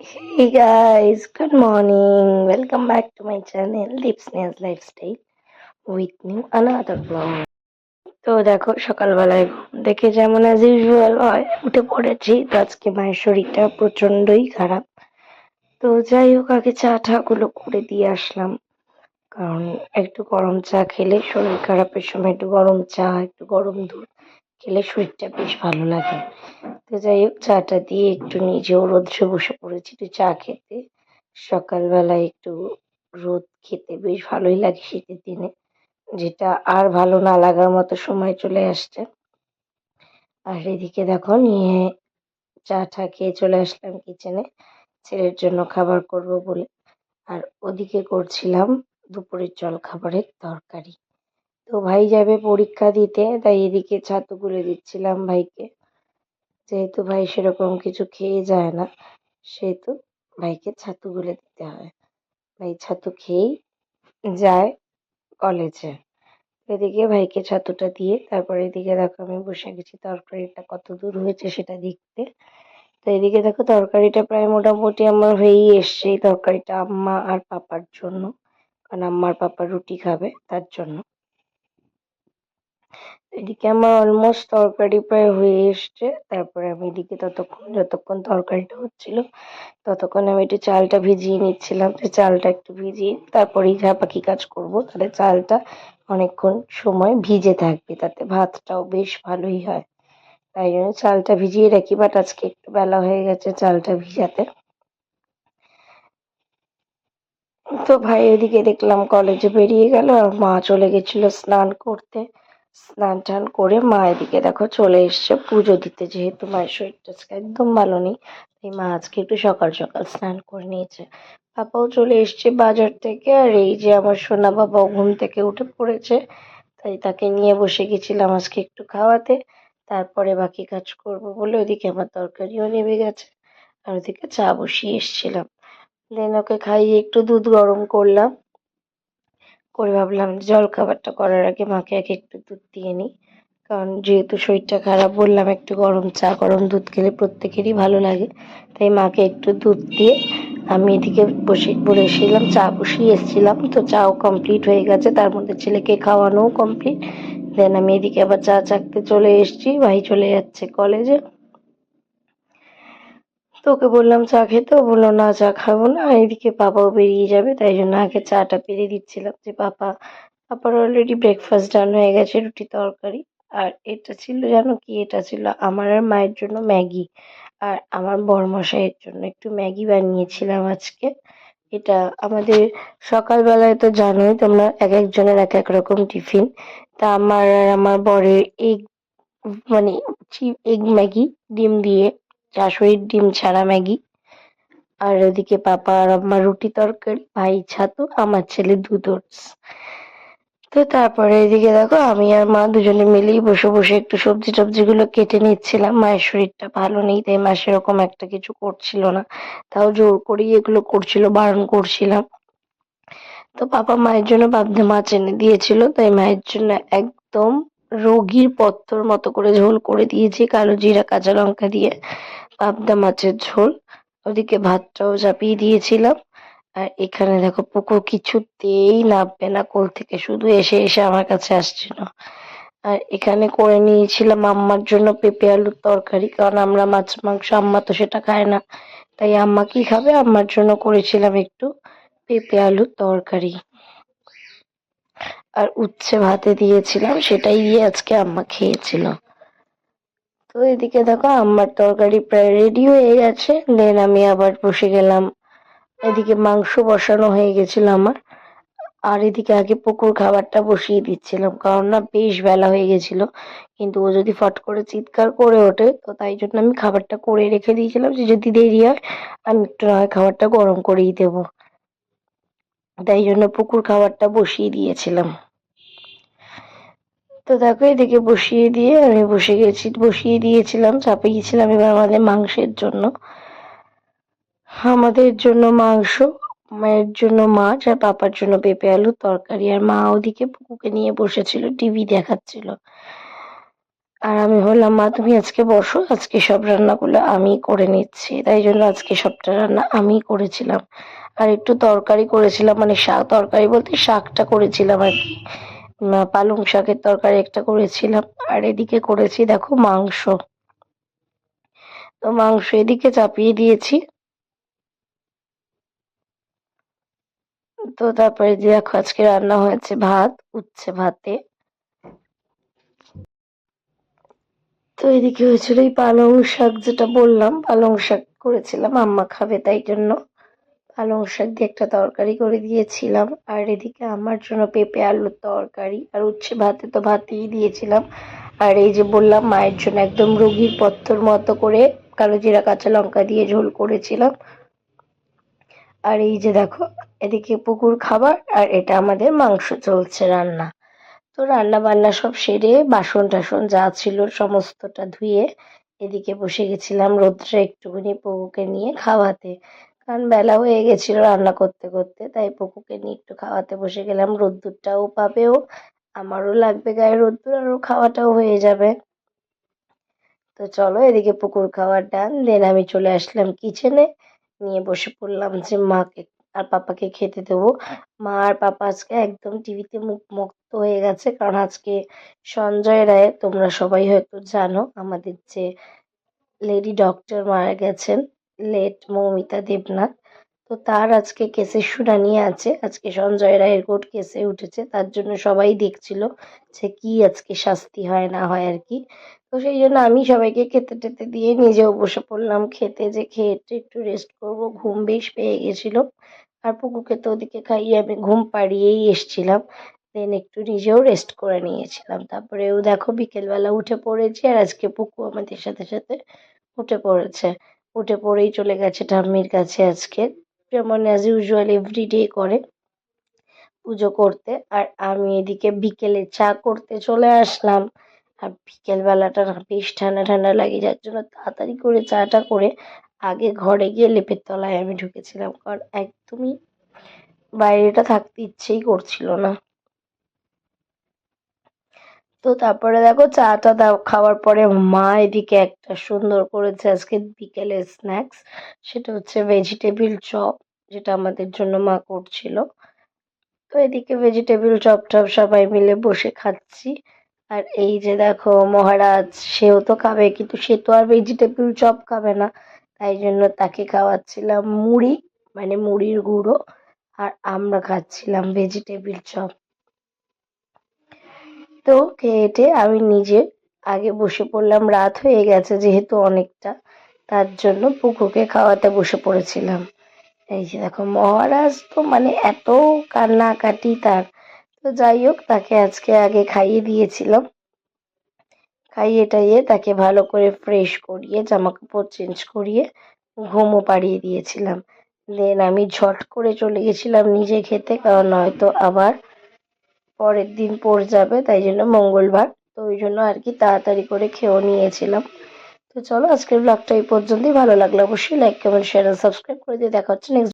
Hey guys, good morning. Welcome back to my channel Snails Lifestyle with new another vlog. তো দেখো সকালবেলায় ঘুম থেকে যেমন অ্যাজ ইউজুয়াল হয় উঠে পড়েছি তো আজকে মায়ের শরীরটা প্রচন্ডই খারাপ তো যাই হোক আগে চা টা গুলো করে দিয়ে আসলাম কারণ একটু গরম চা খেলে শরীর খারাপের সময় একটু গরম চা একটু গরম দুধ খেলে শরীরটা বেশ ভালো লাগে। তো যাই হোক, চাটা দিয়ে একটু নিজেও রোদ্রে বসে পড়েছি, একটু চা খেতে। সকালবেলায় একটু রোদ খেতে বেশ ভালোই লাগে শীতের দিনে, যেটা আর ভালো না লাগার মতো সময় চলে আসছে। আর এদিকে দেখো, নিয়ে চা টা খেয়ে চলে আসলাম কিচেনে ছেলের জন্য খাবার করব বলে। আর ওদিকে করছিলাম দুপুরের জল খাবারের তরকারি। তো ভাই যাবে পরীক্ষা দিতে, তাই এদিকে ছাতু গুলে দিচ্ছিলাম ভাইকে। যেহেতু ভাই সেরকম কিছু খেয়ে যায় না, সেহেতু ভাইকে ছাতু গুলে দিতে হয়। ভাই ছাতু খেয়েই যায় কলেজে। এদিকে ভাইকে ছাতুটা দিয়ে, তারপরে এদিকে দেখো আমি বসে গেছি, তরকারিটা কত দূর হয়েছে সেটা দেখতে। তো এদিকে দেখো তরকারিটা প্রায় মোটামুটি আমার হয়েই এসছে, এই তরকারিটা আম্মা আর পাপার জন্য। কারণ আম্মার পাপা রুটি খাবে তার জন্য। এদিকে আমার অলমোস্ট তরকারি প্রায় হয়ে এসছে। তারপরে আমি এদিকে ততক্ষণ, যতক্ষণ তরকারিটা হচ্ছিল, ততক্ষণ আমি একটু চালটা ভিজিয়ে নিচ্ছিলাম। যে চালটা একটু ভিজিয়ে তারপরেই বাকি কাজ করব, তাহলে চালটা অনেকক্ষণ সময় ভিজে থাকবে, তাতে ভাতটাও বেশ ভালোই হয়। তাই জন্য চালটা ভিজিয়ে রাখি বাট আজকে একটু বেলা হয়ে গেছে চালটা ভিজাতে। তো ভাই ওদিকে দেখলাম কলেজে বেরিয়ে গেল, আর মা চলে গেছিল স্নান করতে। স্নান টান করে মা এদিকে দেখো চলে এসছে পুজো দিতে, যেহেতু মায়ের শরীরটা একদম ভালো নেই, তাই মা আজকে একটু সকাল সকাল স্নান করে নিয়েছে। পাপাও চলে এসছে বাজার থেকে আর এই যে আমার সোনা বাবাও ঘুম থেকে উঠে পড়েছে, তাই তাকে নিয়ে বসে গেছিলাম আজকে একটু খাওয়াতে, তারপরে বাকি কাজ করব বলে ওদিকে আমার তরকারিও নেমে গেছে আর ওদিকে চা বসিয়ে এসছিলাম। দেন ওকে খাইয়ে একটু দুধ গরম করলাম। করে ভাবলাম জল খাবারটা করার আগে মাকে আগে একটু দুধ দিয়ে নিই। কারণ যেহেতু শরীরটা খারাপ, বললাম একটু গরম চা, গরম দুধ খেলে প্রত্যেকেরই ভালো লাগে। তাই মাকে একটু দুধ দিয়ে আমি এদিকে বসে বলেছিলাম চা বসিয়ে এসেছিলাম। তো চাও কমপ্লিট হয়ে গেছে, তার মধ্যে ছেলেকে খাওয়ানোও কমপ্লিট দেন আমি এদিকে আবার চা চাকতে চলে এসেছি, ভাই চলে যাচ্ছে কলেজে তো ওকে বললাম চা খেতে, ও বলল, না, চা খাব না। এদিকে পাপাও বেরিয়ে যাবে, তাই জন্য আগে চাটা পেরে দিচ্ছিলাম যে পাপা পাপার অলরেডি ব্রেকফাস্ট ডান হয়ে গেছে, রুটি তরকারি। আর এটা ছিল, জানো কি, এটা ছিল আমার আর মায়ের জন্য ম্যাগি। আর আমার বরমশাইয়ের জন্য একটু ম্যাগি বানিয়েছিলাম আজকে। এটা আমাদের সকালবেলায় তো জানোই তোমরা, এক একজনের এক এক রকম টিফিন। তা আমার আর আমার বরের এগ মানে এগ ম্যাগি, ডিম দিয়ে শাশুড়ির ডিম ছাড়া ম্যাগি। আর ওদিকে পাপা আর আমার রুটি তরকারি, ভাই ছাতু, আমার ছেলে দুধ ওটস। তো তারপরে এদিকে দেখো, আমি আর মা দুজনে মিলেই বসে বসে একটু সবজি টবজি গুলো কেটে নিচ্ছিলাম। মায়ের শরীরটা ভালো নেই, তাই মা সেরকম একটা কিছু করছিল না। তাও জোর করেই এগুলো করছিল, বারণ করছিলাম। তো পাপা মায়ের জন্য পাবদা মাছ এনে দিয়েছিল, তাই মায়ের জন্য একদম রোগীর পত্তর মতো করে ঝোল করে দিয়েছি, কালো জিরা, কাঁচা লঙ্কা দিয়ে, পাবদা মাছের ঝোল। ওদিকে ভাতটাও চাপিয়ে দিয়েছিলাম। আর এখানে দেখো পুকু কিছুতেই নামবে না, কোল থেকে শুধু এসে এসে আমার কাছে আসছিল। আর এখানে করে নিয়েছিলাম আম্মার জন্য পেঁপে আলুর তরকারি, কারণ আমরা মাছ, মাংস আম্মা তো সেটা খায় না। তাই আম্মা কি খাবে? আম্মার জন্য করেছিলাম একটু পেঁপে আলুর তরকারি। আর উচ্ছে ভাতে দিয়েছিলাম, সেটাই দিয়ে আজকে আম্মা খেয়েছিল। তো এদিকে দেখো, আম্মার তরকারি প্রায় রেডি হয়ে গেছে। দেন আমি আবার বসে গেলাম। এদিকে মাংস বসানো হয়ে গেছিল আমার। আর এদিকে আগে পুকুর খাবারটা বসিয়ে দিচ্ছিলাম, কারণ না বেশ বেলা হয়ে গেছিল। কিন্তু ও যদি ফট করে চিৎকার করে ওঠে, তো তাই জন্য আমি খাবারটা করে রেখে দিয়েছিলাম। যে যদি দেরি হয়, আমি একটু না হয় খাবারটা গরম করেই দেব। তাই জন্য পুকুর খাবারটা বসিয়ে দিয়েছিলাম। তো দেখো এদিকে বসিয়ে দিয়ে আমি বসে গেছি, বসিয়ে দিয়েছিলাম চাপে গেছিলাম এবার আমাদের মাংসের জন্য। আমাদের জন্য মাংস, মায়ের জন্য মাছ আর পাপার জন্য পেঁপে আলুর তরকারি। আর মা ওদিকে পুকুকে নিয়ে বসেছিল, টিভি দেখাচ্ছিল। আর আমি বললাম, মা, তুমি আজকে বসো, আজকে সব রান্নাগুলো আমি করে নিচ্ছি। তাই জন্য আজকে সবটা রান্না আমিই করেছিলাম। আর একটু তরকারি করেছিলাম মানে শাক, তরকারি বলতে শাকটা করেছিলাম আর কি। পালং শাকের তরকারি একটা করেছিলাম। আর এদিকে করেছি, দেখো মাংস। তো মাংস এদিকে চাপিয়ে দিয়েছি। তো তারপরে দেখো আজকে রান্না হয়েছে ভাত, উচ্ছে ভাতে। তো এদিকে হয়েছিল এই পালং শাক যেটা বললাম, পালং শাক করেছিলাম, আম্মা খাবে তাই জন্য। পালং শাক দিয়ে একটা তরকারি করে দিয়েছিলাম। আর এদিকে আমার জন্য পেঁপে আলুর তরকারি আর উচ্ছে ভাতে তো ভাতেই দিয়েছিলাম। আর এই যে বললাম, মায়ের জন্য একদম রুগীর পত্তর মতো করে কালো জিরা, কাঁচা লঙ্কা দিয়ে ঝোল করেছিলাম। আর এই যে দেখো, এদিকে পুকুর খাবার আর এটা আমাদের মাংস চলছে রান্না। তো রান্না বান্না সব সেরে বাসন টাসন যা ছিল সমস্তটা ধুয়ে এদিকে বসে গেছিলাম রোদ্রে একটুখানি পুকুকে নিয়ে খাওয়াতে। কারণ বেলা হয়ে গেছিল রান্না করতে করতে। তাই পুকুকে নিয়ে একটু খাওয়াতে বসে গেলাম। রোদ্দুরটাও পাবেও আমারও লাগবে গায়ে রোদ্দুর আর ওর খাওয়াটাও হয়ে যাবে। তো চলো এদিকে পুকুর খাওয়ার ডান। দেন আমি চলে আসলাম কিচেনে নিয়ে বসে পড়লাম যে মাকে আর পাপাকে খেতে দেবো। মা আর পাপা আজকে একদম টিভিতে মুখ মুক্ত হয়ে গেছে। কারণ আজকে সঞ্জয় রায়, তোমরা সবাই হয়তো জানো, আমাদের যে লেডি ডক্টর মারা গেছেন। লেট মৌমিতা দেবনাথ। তো তার আজকে কেসের শুনানি আছে। আজকে সঞ্জয় রায়ের কোর্ট কেসে উঠেছে। তার জন্য সবাই দেখছিল যে কি আজকে শাস্তি হয়, না হয় আর কি। তো সেই জন্য আমি সবাইকে খেতে টেতে দিয়ে নিজেও বসে পড়লাম খেতে যে খেয়ে একটু রেস্ট করব। ঘুম বেশ পেয়ে গেছিল। আর পুকুকে তো ওদিকে খাইয়ে আমি ঘুম পাড়িয়েই এসছিলাম। দেন একটু নিজেও রেস্ট করে নিয়েছিলাম। তারপরেও দেখো বিকেলবেলা উঠে পড়েছি আর আজকে পুকু আমাদের সাথে সাথে উঠে পড়েছে। উঠে পড়েই চলে গেছে ঠাম্মির কাছে আজকে। যেমন অ্যাজ ইউজুয়াল এভরিডে করে পুজো করতে। আর আমি এদিকে বিকেলে চা করতে চলে আসলাম। আর বিকেলবেলাটা বেশ ঠান্ডা ঠান্ডা লাগে, যার জন্য তাড়াতাড়ি করে চাটা করে আগে ঘরে গিয়ে লেপের তলায় আমি ঢুকেছিলাম। কারণ একদমই বাইরেটা থাকতে ইচ্ছেই করছিল না। তো তারপরে দেখো চাটা দাও, খাওয়ার পরে মা এদিকে একটা সুন্দর করেছে আজকে বিকেলে স্ন্যাক্স সেটা হচ্ছে ভেজিটেবিল চপ যেটা আমাদের জন্য মা করছিল। তো এদিকে ভেজিটেবিল চপ টপ সবাই মিলে বসে খাচ্ছি। আর এই যে দেখো মহারাজ, সেও তো খাবে, কিন্তু সে তো আর ভেজিটেবিল চপ খাবে না। তাই জন্য তাকে খাওয়াচ্ছিলাম মুড়ি মানে মুড়ির গুঁড়ো, আর আমরা খাচ্ছিলাম ভেজিটেবিল চপ তো খেয়ে আমি নিজে আগে বসে পড়লাম। রাত হয়ে গেছে যেহেতু অনেকটা, তার জন্য পুকুকে খাওয়াতে বসে পড়েছিলাম। এই যে দেখো, মহারাজ তো মানে এত কান্নাকাটি তার। তো যাই হোক, তাকে আজকে আগে খাইয়ে দিয়েছিলাম। খাইয়ে টাইয়ে তাকে ভালো করে ফ্রেশ করিয়ে জামা কাপড় চেঞ্জ করিয়ে, ঘুমও পাড়িয়ে দিয়েছিলাম। দেন আমি ঝট করে চলে গেছিলাম নিজে খেতে, কারণ নয়তো আবার পরের দিন পড়ে যাবে, তাই জন্য মঙ্গলবার। তো ওই জন্য আর কি তাড়াতাড়ি করে খেয়েও নিয়েছিলাম। তো চলো আজকের ব্লগটা এই পর্যন্তই। ভালো লাগলে অবশ্যই লাইক কমেন্ট শেয়ার সাবস্ক্রাইব করে দিয়ে দেখা হচ্ছে নেক্সট